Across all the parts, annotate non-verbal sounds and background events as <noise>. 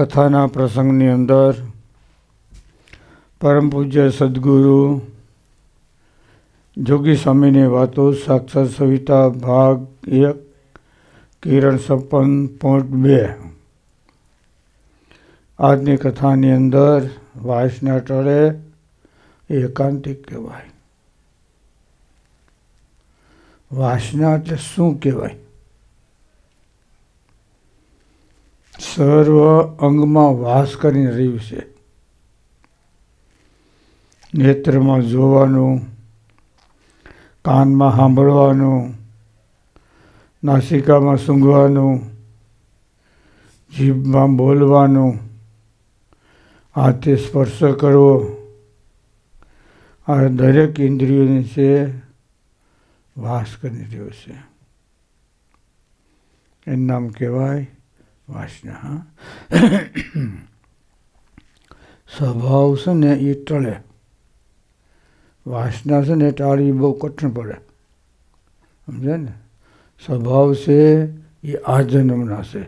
કથાના પ્રસંગની અંદર પરમ પૂજ્ય સદગુરુ જોગી સ્વામીની વાતો સાક્ષાત સવિતા ભાગ એક, કિરણ સપન પોઈન્ટ બે. આજની કથાની અંદર વાસના ટળે એકાંતિક કહેવાય. વાસના એટલે શું કહેવાય? સર્વ અંગમાં વાસ કરીને રહ્યું છે. નેત્રમાં જોવાનું, કાનમાં સાંભળવાનું, નાસિકામાં સૂંઘવાનું, જીભમાં બોલવાનું, હાથે સ્પર્શ કરવો. આ દરેક ઇન્દ્રિયોને છે વાસ કરી રહ્યો છે. એનું નામ કહેવાય વાસના સ્વભાવ છે ને એ ટળે વાસના છે ને ટાળવી બહુ કઠણ પડે સમજે ને સ્વભાવ છે એ આ જન્મના છે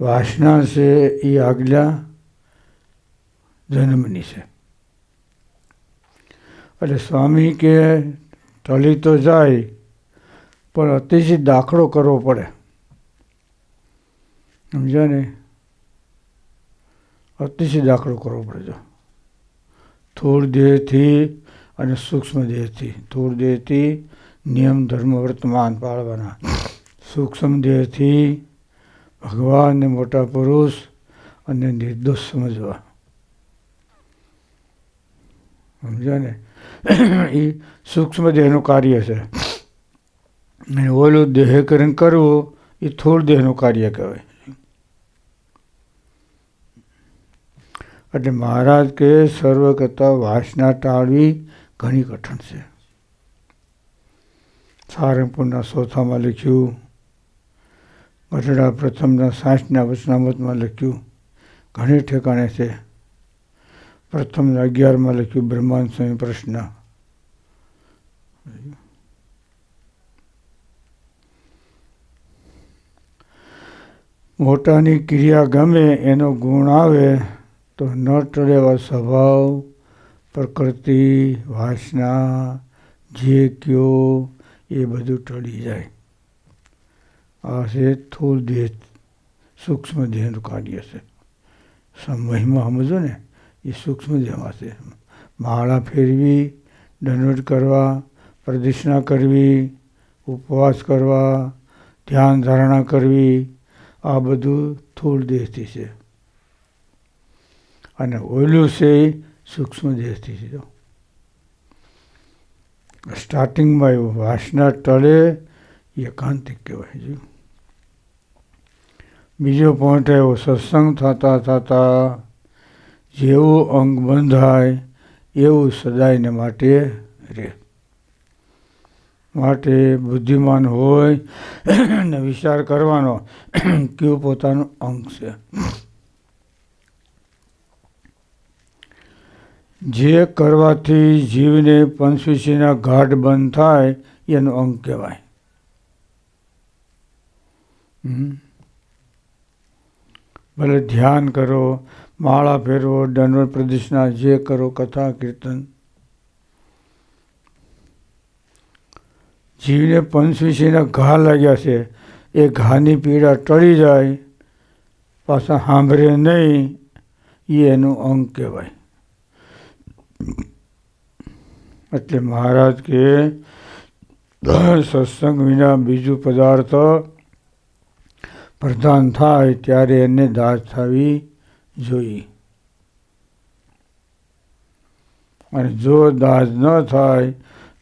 વાસના છે એ આગલા જન્મની છે એટલે સ્વામી કે ટળી તો જાય પણ અતિશય દાખલો કરવો પડે સમજ્યા ને અતિશય દાખલો કરવો પડે છે થોડ દેહથી અને સૂક્ષ્મ દેહથી. થોડ દેહથી નિયમ, ધર્મ, વર્તમાન પાળવાના. સૂક્ષ્મ દેહથી ભગવાનને મોટા પુરુષ અને નિર્દોષ સમજવા. સમજ્યા ને એ સૂક્ષ્મ દેહનું કાર્ય છે. અને ઓલું દેહકરણ કરવું એ થોડ દેહનું કાર્ય કહેવાય. એટલે મહારાજ કે સર્વ કરતાં વાસના ટાળવી ઘણી કઠણ છે. સારંગપુરના ચોથામાં લખ્યું, ગઢડા પ્રથમના સાઠના વચનામતમાં લખ્યું, ઘણી ઠેકાણે છે. પ્રથમના અગિયારમાં લખ્યું, બ્રહ્માંડ સ્વામી પ્રશ્ન. મોટાની ક્રિયા ગમે એનો ગુણ આવે તો ન ટળેવા સ્વભાવ, પ્રકૃતિ, વાસના, જે કયો, એ બધું ટળી જાય. આ છે થોલ દેહ, સૂક્ષ્મ દેહનું કાર્ય છે. સમયમાં સમજો ને, એ સૂક્ષ્મ દેહમાં છે. માળા ફેરવી દંડવટ કરવા, પ્રદક્ષિણા કરવી, ઉપવાસ કરવા, ધ્યાન ધારણા કરવી, આ બધું થોડ દેહથી છે. અને ઓલું છે એ સૂક્ષ્મ દેહથી સ્ટાર્ટિંગમાં એવું વાસના ટળે, એકાંતિક કહેવાય છે બીજો પોઈન્ટ એવો સત્સંગ થતા થતા જેવું અંગ બંધાય, એવું સદાયને માટે રહે માટે બુદ્ધિમાન હોય, ને વિચાર કરવાનો, કયું પોતાનું અંગ છે. જે કરવાથી જીવને પંચવીસીના ઘાટ બંધ થાય, એનું અંગ કહેવાય. ભલે ધ્યાન કરો, માળા ફેરવો, દંડવત પ્રદેશના જે કરો, કથા, કીર્તન. જીવને પંચવીસીના ઘા લાગ્યા છે, એ ઘાની પીડા ટળી જાય, પાછા સાંભળે નહીં એ એનું અંગ કહેવાય. એટલે મહારાજ કે સત્સંગ વિના બીજું પદાર્થ પ્રધાન થાય ત્યારે એને દાજ થવી જોઈએ. અને જો દાસ ન થાય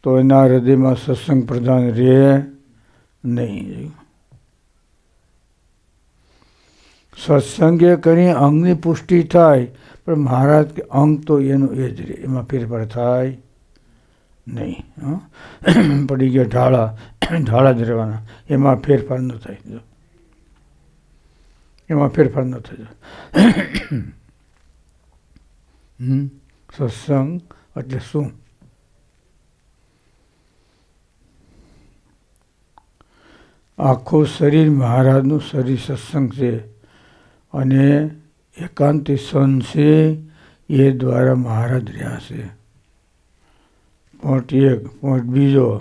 તો એના હૃદયમાં સત્સંગ પ્રધાન રહે નહીં. સત્સંગે કરી અંગની પુષ્ટિ થાય પણ મહારાજ કે અંગ તો એનું એ જ રહે એમાં ફેરફાર થાય. નહીં <clears throat> પડી ગયા ઢાળા <clears throat> ઢાળા જ રહેવાના. એમાં ફેરફાર ન થાય. એમાં ફેરફાર ન થાય. <clears throat> સત્સંગ એટલે શું? આખું શરીર મહારાજનું શરીર સત્સંગ છે અને એકાંતિ સન છે એ દ્વારા મહારાજ રહ્યા છે. પોઈન્ટ એક પોઈન્ટ બીજો.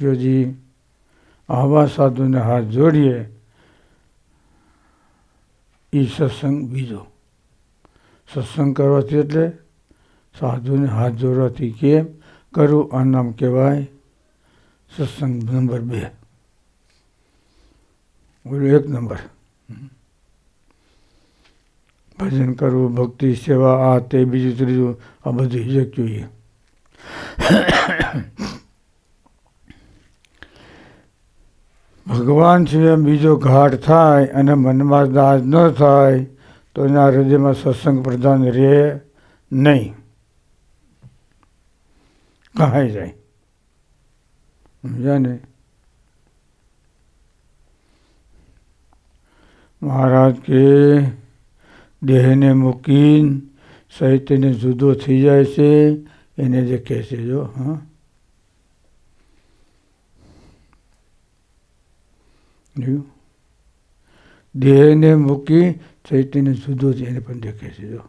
જોજી આવા સાધુને હાથ જોડીએ એ સત્સંગ બીજો. સત્સંગ કરવાથી એટલે સાધુને હાથ જોડવાથી કેમ? કરવું આ નામ કહેવાય સત્સંગ નંબર બે. એક નંબર. ભજન કરવું ભક્તિ, સેવા, આ તે, બીજું, ત્રીજું, આ બધું હિજક જોઈએ. ભગવાન સિવાય બીજો ઘાટ થાય અને મનમાં દાજ ન થાય, તો એના હૃદયમાં સત્સંગ પ્રધાન રહે નહીં. કહાઈ જાય. સમજ્યા ને? મહારાજ કે દેહને મૂકીને સાહિત્યને જુદો થઈ જાય છે, એને જે કહે છે, જો, હા. દેહને મૂકી ચૈત્યને જુદો છે, એને પણ દેખે છે, જો.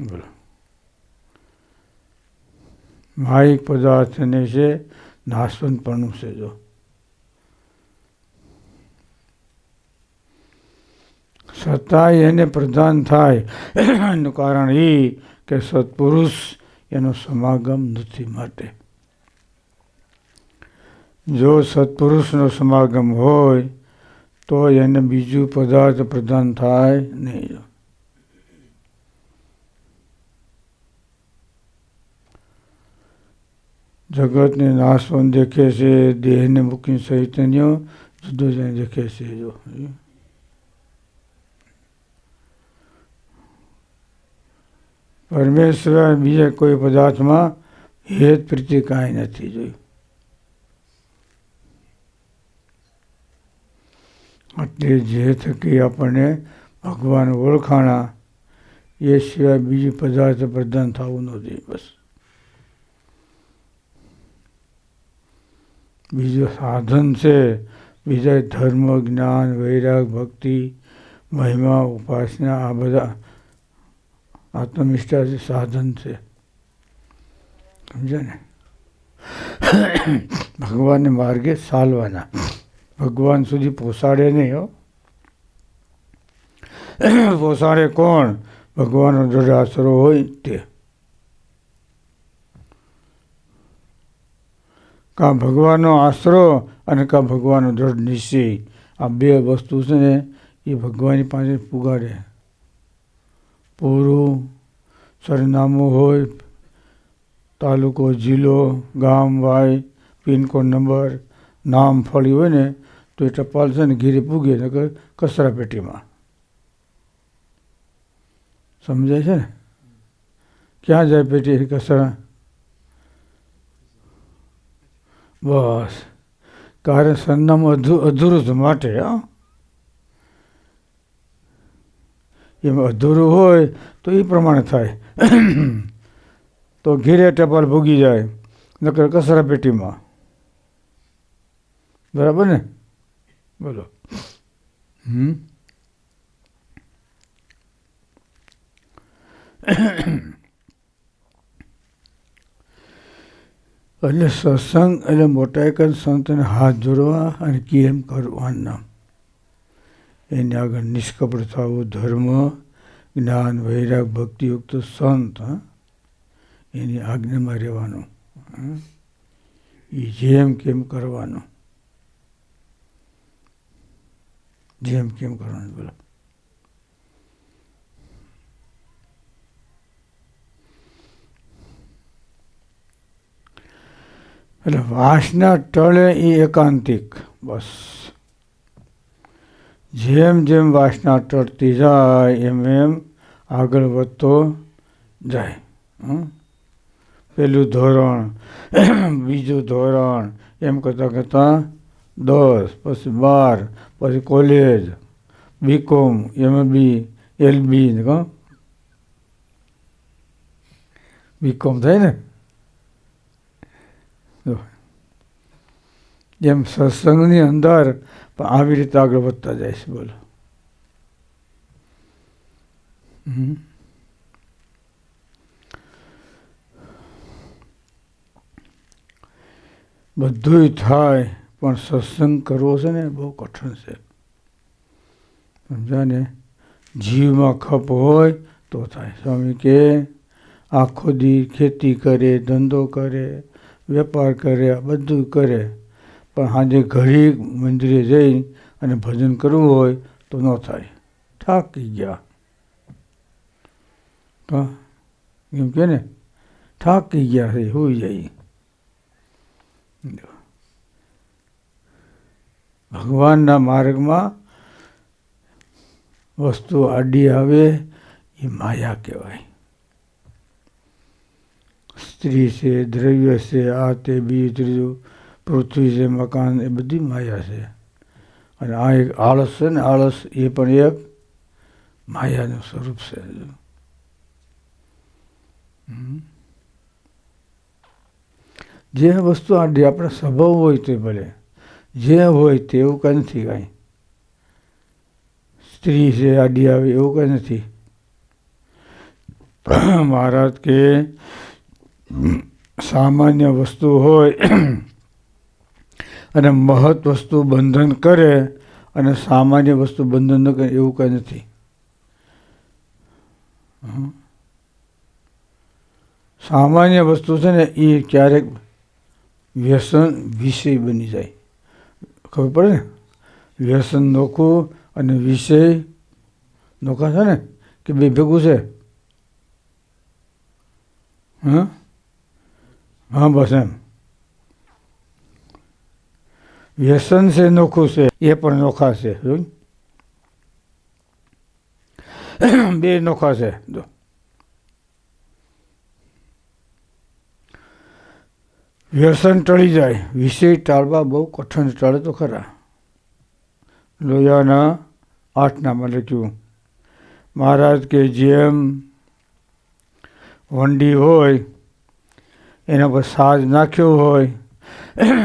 બોલો. માહિક પદાર્થને છે નાશવંતપણું છે, જો. છતાંય એને પ્રધાન થાય. એનું કારણ એ કે સત્પુરુષ એનો સમાગમ નથી માટે. જો સત્પુરુષનો સમાગમ હોય, તો એને બીજું પદાર્થ પ્રદાન થાય નહીં. જગતને નાશવન દેખે છે, દેહને મૂકીને ચૈતન્ય જુદો દેખે છે, જો. પરમેશ્વર બીજા કોઈ પદાર્થમાં હેત પ્રીતિ કાંઈ નથી જોયું એટલે જે થકી આપણને ભગવાન ઓળખાણા, એ સિવાય બીજું પદાર્થ પ્રદાન થવું નથી, બસ. બીજું સાધન છે, બીજા ધર્મ, જ્ઞાન, વૈરાગ, ભક્તિ, મહિમા, ઉપાસના, આ બધા આત્મનિષ્ઠા જે સાધન છે. સમજે ને? ભગવાનને માર્ગે ચાલવાના. ભગવાન સુધી પોસાડે નહીં, હો. પોસાડે કોણ? ભગવાનનો દૃઢ આશરો હોય તે. કા ભગવાનનો આશરો અને કા ભગવાનનો દૃઢ નિશ્ચય. આ બે વસ્તુ છે ને, એ ભગવાનની પાસે પુગાડે. પૂરું સરનામું હોય, તાલુકો, જિલ્લો, ગામ, વાય, પિનકોડ નંબર, નામ, ફળી હોય ને, તો એ ટપાલ છે ને ઘીરે પૂગે નગર કચરા પેટીમાં. સમજાય છે ને? ક્યાં જાય પેટી કચરા? બસ. કારણ સરનામું અધુ, અધૂરું જ માટે હા. એમાં અધૂરું હોય તો એ પ્રમાણે થાય. તો ઘેરે ટપાલ ભૂગી જાય, નકર કસરા પેટીમાં. બરાબર ને? બોલો. હમ. એટલે સત્સંગ એટલે મોટા એક સંતને હાથ જોડવા અને કેમ કરવાનું. એની આગળ નિષ્કપટ થવું ધર્મ, જ્ઞાન, વૈરાગ, ભક્તિયુક્ત સંત એની આજ્ઞામાં રહેવાનું એ જેમ કેમ કરવાનું? જેમ કેમ કરવાનું બોલો. એટલે વાસના ટળે એ એકાંતિક, બસ. જેમ જેમ વાસના ટળતી જાય, એમ એમ આગળ વધતો જાય. પેલું ધોરણ, બીજું ધોરણ, એમ કરતાં કરતાં દસ, પછી બાર, પછી college, B Com, MB, LB કહો બીકોમ થાય ને? જેમ સત્સંગની અંદર પણ આવી રીતે આગળ વધતા જાય છે, બોલો. બધુંય થાય, પણ સત્સંગ કરવો છે ને બહુ કઠણ છે. સમજાને? જીવમાં ખપ હોય તો થાય. સ્વામી કે, આખો દી ખેતી કરે, ધંધો કરે, વેપાર કરે બધું કરે. પણ સાંજે ઘડી મંદિરે જઈ અને ભજન કરવું હોય તો ન થાય. થાકી ગયા. એમ કે ને, થાકી ગયા છે, હોઈ જાય. ભગવાનના માર્ગમાં વસ્તુ આડી આવે એ માયા કહેવાય. સ્ત્રી છે, દ્રવ્ય છે, આ તે બીજું ત્રીજું પૃથ્વી છે, મકાન એ બધી માયા છે. અને આ એક આળસ છે ને, આળસ એ પણ એક માયાનું સ્વરૂપ છે. જે વસ્તુ આડી આપણે સ્વભાવ હોય તે ભલે, જે હોય તેવું કંઈ નથી કાંઈ. સ્ત્રી છે, આડી આવે એવું કંઈ નથી. મહારાજ કે, સામાન્ય વસ્તુ હોય અને મહત વસ્તુ બંધન કરે અને સામાન્ય વસ્તુ બંધન ન કરે એવું કંઈ નથી. સામાન્ય વસ્તુ છે ને એ ક્યારેક વ્યસન વિષય બની જાય. ખબર પડે ને? વ્યસન નોખું અને વિષય નોખા છે ને? કે બે ભેગું છે? હા હા, બસ એમ. વ્યસન છે નોખું છે એ પણ નોખા છે? બે નોખા છે જો વ્યસન ટળી જાય વિષય ટાળવા બહુ કઠણ ટળે તો ખરા લોયાના આઠનામાં લખ્યું મહારાજ કે જેમ વંડી હોય એના પર સાજ નાખ્યો હોય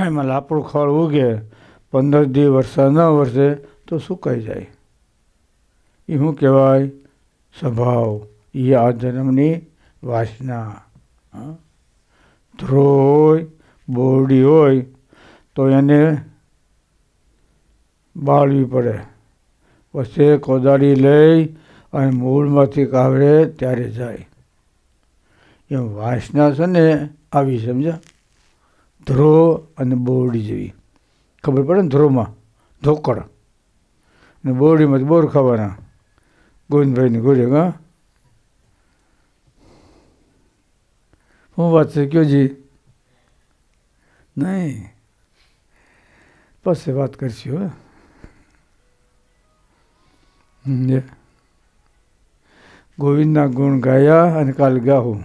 એમાં લાપડું ખળ ઉગે, પંદર દી વરસાદ ન વરસે, તો સુકાઈ જાય. એ શું કહેવાય? સ્વભાવ. એ આ જન્મની વાસના. ધ્રો હોય, બોરડી હોય, તો એને બાળવી પડે. પછી કોદાળી લઈ અને મૂળમાંથી કાવડે ત્યારે જાય. એમ વાસના છે ને આવી સમજ્યા? ધ્રો અને બોરડી જેવી. ખબર પડે ને ધ્રોમાં? ધોકડ ને બોરડીમાંથી બોર ખાવાના. ગોવિંદભાઈની ઘોડે હા? શું વાત છે? કયો જી? નહીં. પછી વાત કરશું હો. હમ, ગોવિંદના ગુણ ગાયા અને કાલ ગાવું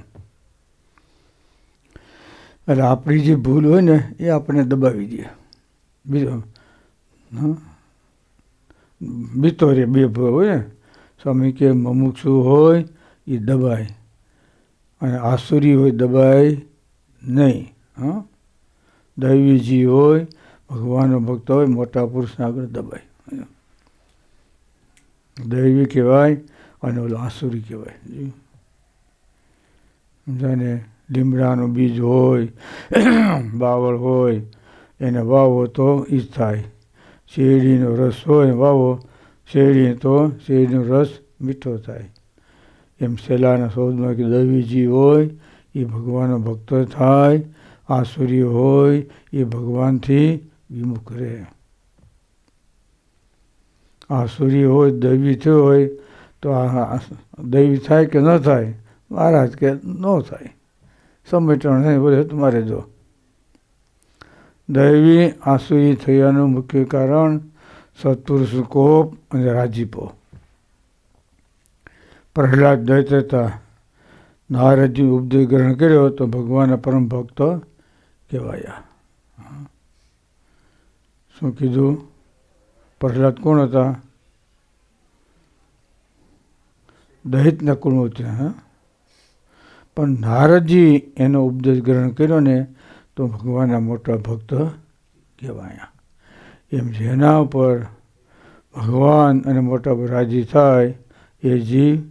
એટલે આપણી જે ભૂલ હોય ને, એ આપણને દબાવી દે. બીજો, હા? બીતો રે બે ભૂલ હોય ને, સ્વામી કે મમુક્ષુ હોય, એ દબાય. અને આસુરી હોય, દબાય નહીં, હા? દૈવીજી હોય, ભગવાનનો ભક્ત હોય, મોટા પુરુષના આગળ દબાય. દૈવી કહેવાય અને ઓલો આસુરી કહેવાય. સમજાય સમજાને? લીમડાનું બીજ હોય, <clears throat> બાવળ હોય, એને વાવો તો એ જ થાય. શેરડીનો રસ હોય વાવો, શેરડી તો શેરડીનો રસ મીઠો થાય. એમ સેલાના શોધમાં કે દૈવીજી હોય એ ભગવાનનો ભક્ત થાય, આસુરી હોય એ ભગવાનથી વિમુખ રહે. આસુરી હોય દૈવી થયો હોય, તો આ દૈવી થાય કે ન થાય? મહારાજ કે ન થાય. સમેટણ નહીં બોલે તમારે જો. દૈવી આસુરી થયાનું મુખ્ય કારણ સત્પુરુષ કોપ અને રાજીપો. પ્રહલાદ દૈત્યતા નારદજી ઉપદેશ ગ્રહણ કર્યો તો ભગવાનના પરમ ભક્ત કહેવાયા. શું કીધું? પ્રહલાદ કોણ હતા? દહિતના હતા હા? પણ નારદજી એનો ઉપદેશ ગ્રહણ કર્યો ને તો ભગવાનના મોટા ભક્ત કહેવાયા. એમ જેના ઉપર ભગવાન અને મોટા રાજી થાય એ જીવ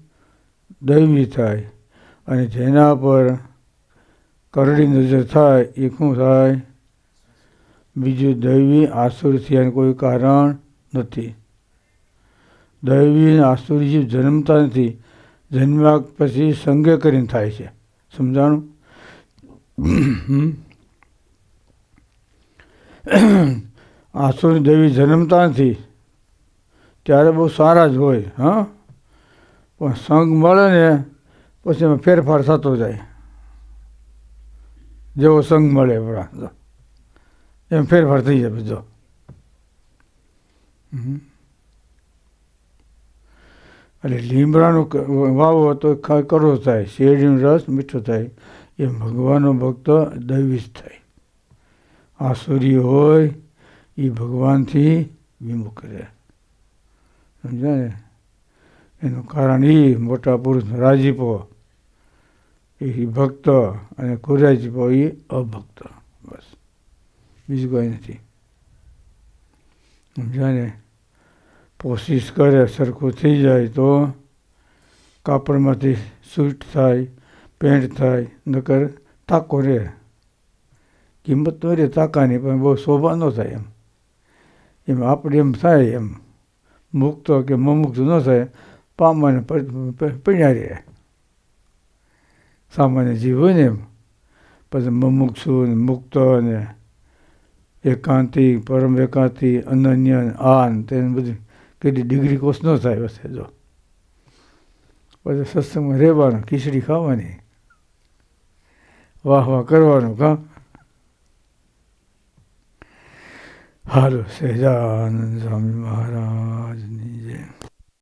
દૈવી થાય અને જેના પર કરડી નજર થાય એ શું થાય? બીજું દૈવી આસુર થયાનું કોઈ કારણ નથી. દૈવી અને આસુરી જીવ જન્મતા નથી. જન્મ્યા પછી સંગે કરીને થાય છે. સમજાણું? આસુરી દેવી જન્મતા નથી. ત્યારે બહુ સારા જ હોય, હા? પણ સંગ મળે ને પછી એમાં ફેરફાર થતો જાય. જેવો સંગ મળે બરા એમ ફેરફાર થઈ જાય બધો. હમ. એટલે લીમડાનો વાવો તો કરો થાય. શેરડીનો રસ મીઠો થાય. એ ભગવાનનો ભક્ત દૈવી જ થાય આસુરી હોય એ ભગવાનથી વિમુખ રહે. સમજ્યા? ને એનું કારણ એ મોટા પુરુષનો રાજીપો. એ ભક્ત અને કુરાજીપો એ અભક્ત. બસ. બીજું કોઈ નથી. સમજ્યા ને? કોશિશ કરે, સરખું થઈ જાય તો કાપડમાંથી સૂટ થાય, પેન્ટ થાય, નકર તાકો રહે. કિંમત તો રહે તાકાની, પણ બહુ શોભા ન થાય એમ. એમ આપણે એમ થાય એમ. મુક્ત કે મમુક્ત ન થાય પામાને પીણ્યા રહે. સામાન્ય જીવ હોય ને એમ. પછી મમુક્ષુ ને મુક્ત ને એકાંતિ, પરમ એકાંતિ, અનન્ય આન, તેને બધી. કેટલી ડિગ્રી કોર્સ ન થાય બસ જો. પછી સત્સંગમાં રહેવાનું, ખીચડી ખાવાની, વાહ વાહ કરવાનું, કા? હાલો, સહેજાનંદ સ્વામી મહારાજ